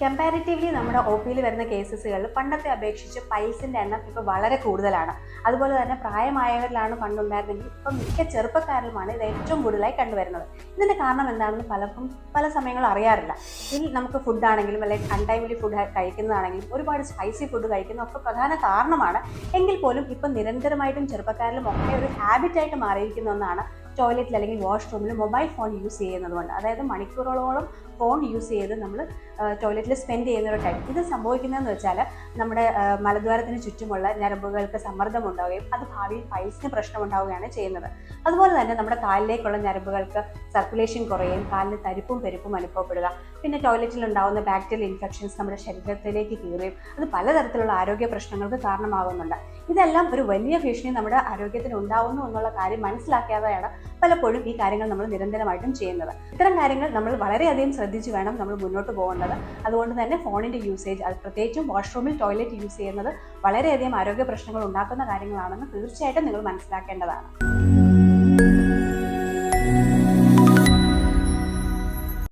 Comparatively നമ്മുടെ O പിയിൽ വരുന്ന കേസസുകളിൽ പണ്ടത്തെ അപേക്ഷിച്ച് പൈൽസിന്റെ എണ്ണം ഇപ്പോൾ വളരെ കൂടുതലാണ്. അതുപോലെ തന്നെ പ്രായമായവരിലാണ് പണ്ടുണ്ടായിരുന്നെങ്കിൽ ഇപ്പം മിക്ക ചെറുപ്പക്കാരിലുമാണ് ഇത് ഏറ്റവും കൂടുതലായി കണ്ടുവരുന്നത്. ഇതിന്റെ കാരണം എന്താണെന്ന് പലർക്കും പല സമയങ്ങളും അറിയാറില്ല. ഇതിൽ നമുക്ക് ഫുഡാണെങ്കിലും അല്ലെങ്കിൽ അൺടൈംലി ഫുഡ് കഴിക്കുന്നതാണെങ്കിലും ഒരുപാട് സ്പൈസി ഫുഡ് കഴിക്കുന്നതൊക്കെ പ്രധാന കാരണമാണ്. എങ്കിൽ പോലും ഇപ്പം നിരന്തരമായിട്ടും ചെറുപ്പക്കാരിലും ഒക്കെ ഒരു ഹാബിറ്റായിട്ട് മാറിയിരിക്കുന്ന ഒന്നാണ് ടോയ്ലറ്റിൽ അല്ലെങ്കിൽ വാഷ്റൂമിൽ മൊബൈൽ ഫോൺ യൂസ് ചെയ്യുന്നതുകൊണ്ട് അതായത് മണിക്കൂറുകളോളം ഫോൺ യൂസ് ചെയ്ത് നമ്മൾ ടോയ്ലറ്റിൽ സ്പെൻഡ് ചെയ്യുന്ന ഒരു ടൈം ഇത് സംഭവിക്കുന്നതെന്ന് വെച്ചാൽ നമ്മുടെ മലദ്വാരത്തിന് ചുറ്റുമുള്ള ഞരമ്പുകൾക്ക് സമ്മർദ്ദം ഉണ്ടാവുകയും അത് ഭാവിയിൽ പൈൽസിന് പ്രശ്നം ഉണ്ടാവുകയാണ് ചെയ്യുന്നത്. അതുപോലെ തന്നെ നമ്മുടെ കാലിലേക്കുള്ള ഞരമ്പുകൾക്ക് സർക്കുലേഷൻ കുറയുകയും കാലിന് തരിപ്പും പെരുപ്പും അനുഭവപ്പെടുക. പിന്നെ ടോയ്ലറ്റിൽ ഉണ്ടാകുന്ന ബാക്ടീരിയൽ ഇൻഫെക്ഷൻസ് നമ്മുടെ ശരീരത്തിലേക്ക് കീറുകയും അത് പലതരത്തിലുള്ള ആരോഗ്യ പ്രശ്നങ്ങൾക്ക് കാരണമാകുന്നുണ്ട്. ഇതെല്ലാം ഒരു വലിയ ഭീഷണി നമ്മുടെ ആരോഗ്യത്തിന് ഉണ്ടാവുന്നു എന്നുള്ള കാര്യം മനസ്സിലാക്കാതെയാണ് പലപ്പോഴും ഈ കാര്യങ്ങൾ നമ്മൾ നിരന്തരമായിട്ടും ചെയ്യുന്നത്. ഇത്തരം കാര്യങ്ങൾ നമ്മൾ വളരെയധികം ശ്രദ്ധിച്ച് വേണം നമ്മൾ മുന്നോട്ട് പോകേണ്ടത്. അതുകൊണ്ട് തന്നെ ഫോണിന്റെ യൂസേജ് അത് പ്രത്യേകിച്ചും വാഷ്റൂമിൽ ടോയ്ലറ്റ് യൂസ് ചെയ്യുന്നത് വളരെയധികം ആരോഗ്യ പ്രശ്നങ്ങൾ ഉണ്ടാക്കുന്ന കാര്യങ്ങളാണെന്ന് തീർച്ചയായിട്ടും നിങ്ങൾ മനസ്സിലാക്കേണ്ടതാണ്.